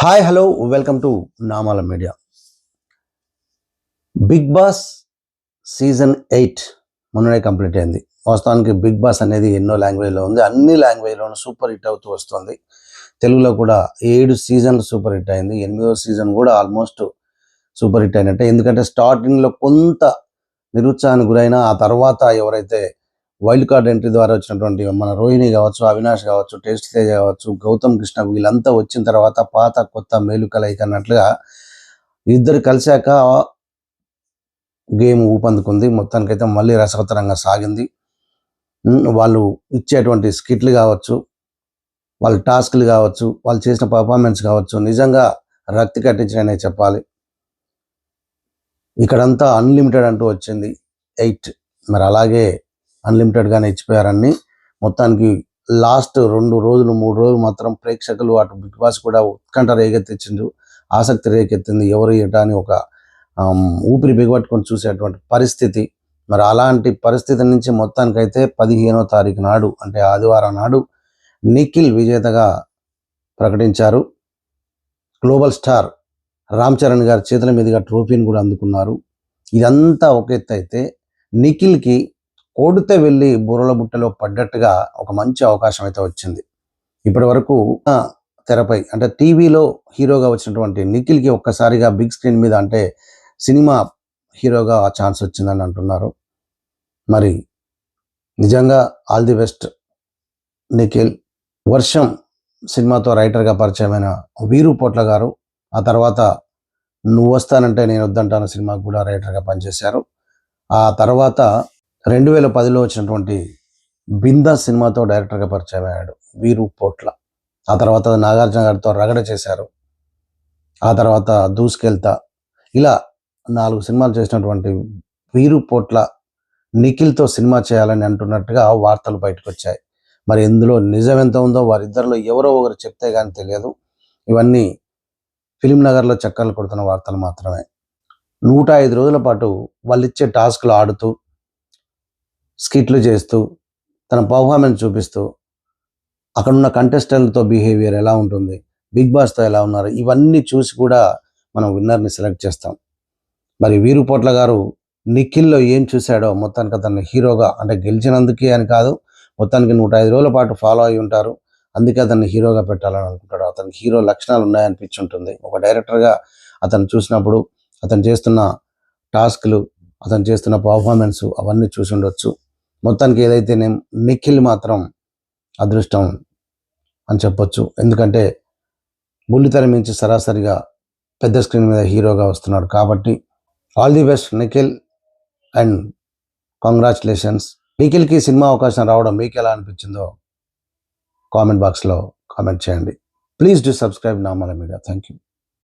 Hi hello welcome to Namala media Bigg Boss season eight మొన్ననే complete అయింది. వాస్తవానికి big boss అనేది ఎన్నో లాంగ్వేజ్లో ఉంది. అన్ని లాంగ్వేజ్లోనూ సూపర్ హిట్ అవుతూ వస్తుంది. తెలుగులో కూడా ఏడు సీజన్లు సూపర్ హిట్ అయింది. ఎనిమిదో సీజన్ కూడా ఆల్మోస్ట్ సూపర్ హిట్ అయినట్టే. ఎందుకంటే స్టార్టింగ్లో కొంత నిరుత్సాహానికి గురైన ఆ తర్వాత ఎవరైతే వైల్డ్ కార్డ్ ఎంట్రీ ద్వారా వచ్చినటువంటి మన రోహిణి కావచ్చు అవినాష్ కావచ్చు టేస్ట్ తేజ్ కావచ్చు గౌతమ్ కృష్ణ వీళ్ళంతా వచ్చిన తర్వాత పాత కొత్త మేలు కలయిక అన్నట్లుగా ఇద్దరు కలిశాక గేమ్ ఊపందుకుంది. మొత్తానికైతే మళ్ళీ రసవతరంగా సాగింది. వాళ్ళు ఇచ్చేటువంటి స్కిట్లు కావచ్చు వాళ్ళ టాస్క్లు కావచ్చు వాళ్ళు చేసిన పర్ఫార్మెన్స్ కావచ్చు నిజంగా రక్తి కట్టించిననే చెప్పాలి. ఇక్కడంతా అన్లిమిటెడ్ అంటూ వచ్చింది. ఎయిట్. మరి అలాగే అన్లిమిటెడ్గానే ఇచ్చిపోయారని మొత్తానికి లాస్ట్ రెండు రోజులు మూడు రోజులు మాత్రం ప్రేక్షకులు అటు బిగ్ బాస్ కూడా ఉత్కంఠ రేకెత్తించిండ్రు ఆసక్తి రేకెత్తింది ఎవరు ఏటా అని ఒక ఊపిరి బిగబట్టుకొని చూసేటువంటి పరిస్థితి. మరి అలాంటి పరిస్థితి నుంచి మొత్తానికైతే పదిహేనో తారీఖు నాడు అంటే ఆదివారం నాడు నిఖిల్ విజేతగా ప్రకటించారు. గ్లోబల్ స్టార్ రామ్ చరణ్ గారి చేతుల మీదుగా ట్రోఫీని కూడా అందుకున్నారు. ఇదంతా ఒక ఎత్తు అయితే నిఖిల్కి కోడితే వెళ్ళి బుర్రల బుట్టలో పడ్డట్టుగా ఒక మంచి అవకాశం అయితే వచ్చింది. ఇప్పటి వరకు తెరపై అంటే టీవీలో హీరోగా వచ్చినటువంటి నిఖిల్కి ఒక్కసారిగా బిగ్ స్క్రీన్ మీద అంటే సినిమా హీరోగా ఛాన్స్ వచ్చిందని అంటున్నారు. మరి నిజంగా ఆల్ ది బెస్ట్ నిఖిల్. వర్షం సినిమాతో రైటర్గా పరిచయమైన వీరు పొట్ల గారు. ఆ తర్వాత నువ్వు వస్తానంటే నేను వద్దంటాను సినిమాకు కూడా రైటర్గా పనిచేశారు. ఆ తర్వాత రెండు వేల పదిలో వచ్చినటువంటి బిందా సినిమాతో డైరెక్టర్గా పరిచయం అయ్యాడు వీరు పోట్ల. ఆ తర్వాత నాగార్జున గారితో రగడ చేశారు. ఆ తర్వాత దూసుకెళ్తా. ఇలా నాలుగు సినిమాలు చేసినటువంటి వీరు పోట్ల నిఖిల్తో సినిమా చేయాలని అంటున్నట్టుగా వార్తలు బయటకు వచ్చాయి మరి ఇందులో నిజం ఎంత ఉందో వారిద్దరిలో ఎవరో ఒకరు చెప్తే కానీ తెలియదు. ఇవన్నీ ఫిలిం నగర్లో చక్కర్లు కొడుతున్న వార్తలు మాత్రమే. నూట ఐదు రోజుల పాటు వాళ్ళు ఇచ్చే టాస్క్లు ఆడుతూ స్కిట్లు చేస్తూ తన పర్ఫార్మెన్స్ చూపిస్తూ అక్కడున్న కంటెస్టెంట్లతో బిహేవియర్ ఎలా ఉంటుంది బిగ్ బాస్తో ఎలా ఉన్నారు ఇవన్నీ చూసి కూడా మనం విన్నర్ని సెలెక్ట్ చేస్తాం. మరి వీరుపోట్ల గారు నిఖిల్లో ఏం చూశాడో మొత్తానికి అతన్ని హీరోగా అంటే గెలిచినందుకే అని కాదు మొత్తానికి నూట ఐదు రోజుల పాటు ఫాలో అయి ఉంటారు అందుకే అతన్ని హీరోగా పెట్టాలని అనుకుంటాడు. అతనికి హీరో లక్షణాలు ఉన్నాయనిపించి ఉంటుంది ఒక డైరెక్టర్గా అతను చూసినప్పుడు అతను చేస్తున్న టాస్క్లు అతను చేస్తున్న పర్ఫార్మెన్స్ అవన్నీ చూసి ఉండొచ్చు. మొత్తానికి ఏదైతే నేను నిఖిల్ మాత్రం అదృష్టం అని చెప్పొచ్చు. ఎందుకంటే బుల్లితెర మించి సరాసరిగా పెద్ద స్క్రీన్ మీద హీరోగా వస్తున్నాడు కాబట్టి all the best Nikhil and congratulations. నిఖిల్కి cinema అవకాశం రావడం మీకు ఎలా అనిపించిందో కామెంట్ బాక్స్లో కామెంట్ చేయండి. Please do subscribe Namala media. Thank you